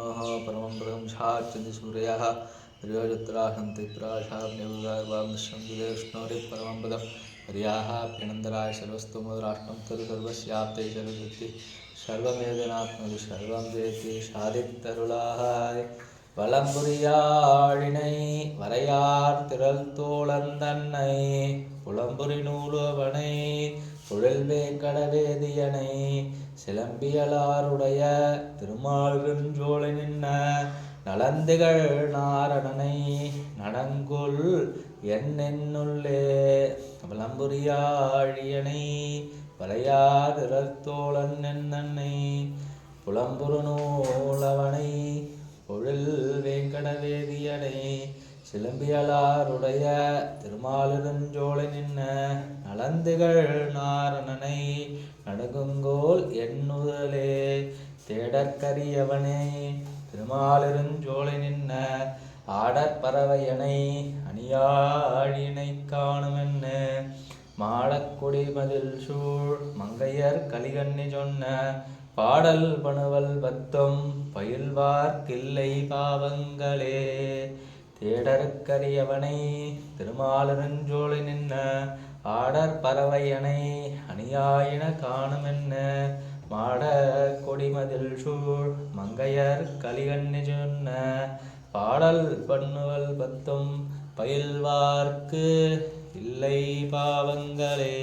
ஆஹா பரமம் பரம் சாச்சந்தி சூரியாக பிரியோஜத்ராசந்தி பிராஷாப்னேஷ்ணோரி பரமம் பதம் ஹரியாக பிணந்தராய சர்வஸ்து முதராஷ்டம் திரு சர்வஸ்யாப்தை சர்வதி சர்வமேதனாத்மதி சர்வம் ஜெயதி சாதித்தருளாக வலம்புரியாழினை வரையார் திரள் தோழந்தன்னை புலம்புரி நூலுவனை புழல்வே கடவேதியனை சிலம்பியலாருடைய திருமாலிருஞ்சோலை நின்ன நலந்துகள் நாரணனை நடங்குள் என்னென்னுள்ளே வலம்புரியாழியனை வளையாதிரல் தோழன் என்னன்னை புலம்புரு நூல் கடவேதியடை சிலம்பியலாருடைய திருமாலிருஞ்சோலை நின்ன நலந்துகள் நாரணனை நடுங்குங்கோல் எண்ணுதலே. தேடற்கரியவனே திருமாலிருஞ்சோலை நின்ன ஆடற்பறவையனை அணியாழினை காணுமென்ன. மாடக்குடி மதில் சூழ் மங்கையர் கலிகண்ணி சொன்ன பாடல் பணுவல் பத்தும் பயில்வார்க்கில்லை பாவங்களே. தேடற்கரியவனை திருமாலிருஞ்சோலை நின்ன ஆடற் பறவையனை அணியாயின காணுமென்ன மதில் சூழ் மங்கையர் கலிகண்ணி சொன்ன பாடல் பண்ணுவல் பத்தும் பயில்வார்க்கு இல்லை பாவங்களே.